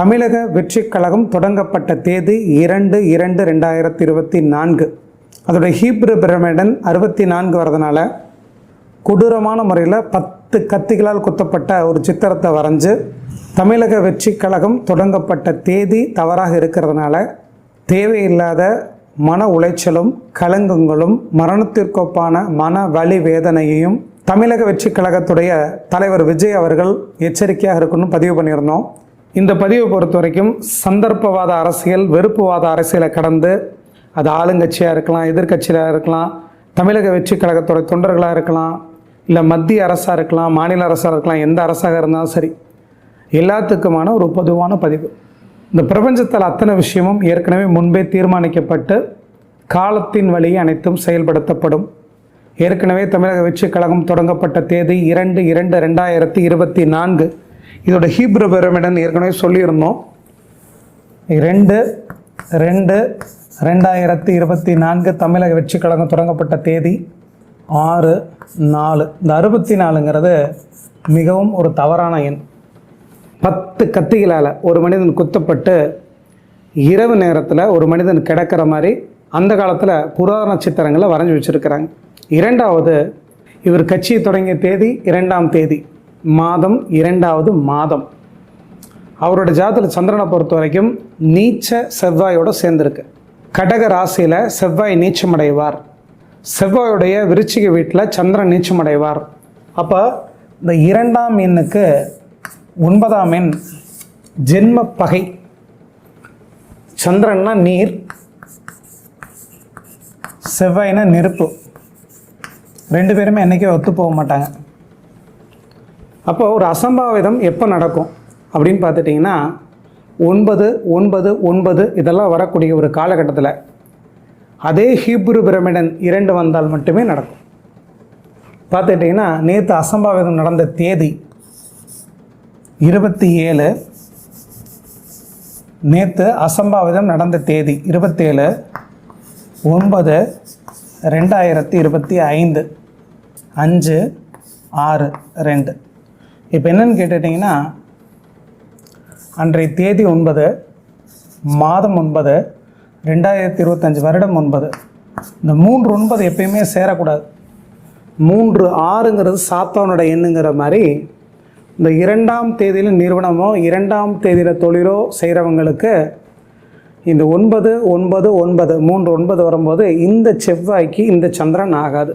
தமிழக வெற்றிக் கழகம் தொடங்கப்பட்ட தேதி இரண்டு இரண்டு ரெண்டாயிரத்தி இருபத்தி நான்கு. அதோடைய ஹீப்ரு பிரமிடன் அறுபத்தி நான்கு வரதுனால கொடூரமான முறையில் பத்து கத்திகளால் குத்தப்பட்ட ஒரு சித்திரத்தை வரைஞ்சு தமிழக வெற்றிக் கழகம் தொடங்கப்பட்ட தேதி தவறாக இருக்கிறதுனால தேவையில்லாத மன உளைச்சலும் கலங்கங்களும் மரணத்திற்கொப்பான மன வலி வேதனையையும் தமிழக வெற்றிக் கழகத்துடைய தலைவர் விஜய் அவர்கள் எச்சரிக்கையாக இருக்கணும்னு பதிவு பண்ணியிருந்தோம். இந்த பதிவை பொறுத்த வரைக்கும் சந்தர்ப்பவாத அரசியல் வெறுப்புவாத அரசியலை கடந்து அது ஆளுங்கட்சியாக இருக்கலாம் எதிர்க்கட்சியாக இருக்கலாம் தமிழக வெற்றி கழகத்தோட தொண்டர்களாக இருக்கலாம் இல்லை மத்திய அரசாக இருக்கலாம் மாநில அரசாக இருக்கலாம் எந்த அரசாக இருந்தாலும் சரி எல்லாத்துக்குமான ஒரு பொதுவான பதிவு. இந்த பிரபஞ்சத்தில் அத்தனை விஷயமும் ஏற்கனவே முன்பே தீர்மானிக்கப்பட்டு காலத்தின் வழி அனைத்தும் செயல்படுத்தப்படும். ஏற்கனவே தமிழக வெற்றிக் கழகம் தொடங்கப்பட்ட தேதி இரண்டு இரண்டு ரெண்டாயிரத்தி இருபத்தி நான்கு. இதோட ஹீப்ரு பிரமிடன் ஏற்கனவே சொல்லியிருந்தோம். ரெண்டு ரெண்டு ரெண்டாயிரத்தி இருபத்தி நான்கு தமிழக வெற்றி கழகம் தொடங்கப்பட்ட தேதி ஆறு நாலு. இந்த அறுபத்தி நாலுங்கிறது மிகவும் ஒரு தவறான எண். பத்து கத்திகளால் ஒரு மனிதன் குத்தப்பட்டு இரவு நேரத்தில் ஒரு மனிதன் கிடக்கிற மாதிரி அந்த காலத்தில் புராண சித்திரங்களை வரைஞ்சி வச்சுருக்கிறாங்க. இரண்டாவது இவர் கட்சியை தொடங்கிய தேதி இரண்டாம் தேதி. மாதம் இரண்டாவது மாதம். அவரோட ஜாதத்தில் சந்திரனை பொறுத்த வரைக்கும் நீச்ச செவ்வாயோடு சேர்ந்துருக்கு. கடக ராசியில் செவ்வாய் நீச்சமடைவார். செவ்வாயுடைய விருச்சிக வீட்டில் சந்திரன் நீச்சமடைவார். அப்போ இந்த இரண்டாம் எண்ணுக்கு ஒன்பதாம் எண் ஜென்ம பகை. சந்திரன்னா நீர் செவ்வாய்னா நெருப்பு. ரெண்டு பேருமே என்றைக்கே ஒத்து போக மாட்டாங்க. அப்போ ஒரு அசம்பாவிதம் எப்போ நடக்கும் அப்படின்னு பார்த்துட்டிங்கன்னா ஒன்பது ஒன்பது ஒன்பது இதெல்லாம் வரக்கூடிய ஒரு காலகட்டத்தில் அதே ஹீப்ரு பிரமிடன் இரண்டு வந்தால் மட்டுமே நடக்கும். பார்த்துட்டிங்கன்னா நேற்று அசம்பாவிதம் நடந்த தேதி இருபத்தி ஏழு நேற்று அசம்பாவிதம் நடந்த தேதி இருபத்தேழு ஒன்பது ரெண்டாயிரத்தி இருபத்தி ஐந்து அஞ்சு ஆறு ரெண்டு. இப்போ என்னன்னு கேட்டுட்டிங்கன்னா அன்றைய தேதி ஒன்பது மாதம் ஒன்பது ரெண்டாயிரத்தி இருபத்தஞ்சி வருடம் ஒன்பது. இந்த மூன்று ஒன்பது எப்பயுமே சேரக்கூடாது. மூன்று ஆறுங்கிறது சாத்தானோட எண்ணுங்கிற மாதிரி இந்த இரண்டாம் தேதியில் நிறுவனமோ இரண்டாம் தேதியில் தொழிலோ செய்கிறவங்களுக்கு இந்த ஒன்பது ஒன்பது ஒன்பது மூன்று ஒன்பது வரும்போது இந்த செவ்வாய்க்கு இந்த சந்திரன் ஆகாது.